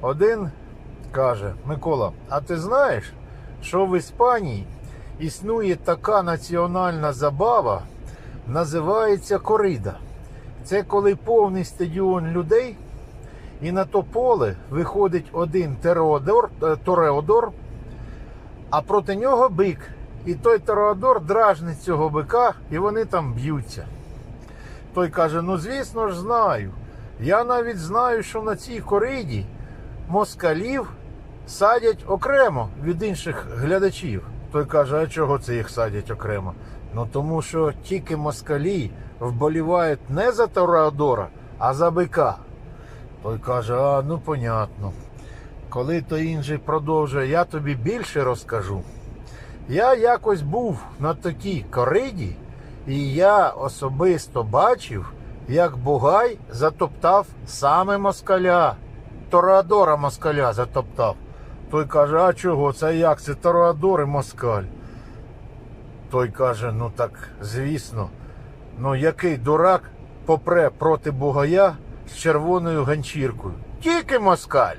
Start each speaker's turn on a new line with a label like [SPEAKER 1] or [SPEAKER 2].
[SPEAKER 1] Один каже: Микола, а ти знаєш, що в Іспанії існує така національна забава, називається корида. Це коли повний стадіон людей, і на то поле виходить один тереодор, е, тореодор, а проти нього бик. І той тореодор дражнить цього бика, і вони там б'ються. Той каже: ну звісно ж знаю. Я навіть знаю, що на цій кориді москалів садять окремо від інших глядачів. Той каже, а чого це їх садять окремо? Ну тому що тільки москалі вболівають не за Тореодора, а за бика. Той каже, а ну понятно. Коли той інший продовжує, я тобі більше розкажу. Я якось був на такій кориді, і я особисто бачив, як Бугай затоптав саме москаля. Тореадора москаля затоптав. Той каже, а чого? Це як? Це Тореадор і москаль. Той каже, ну так, звісно. Ну який дурак попре проти Бугая з червоною ганчіркою? Тільки москаль.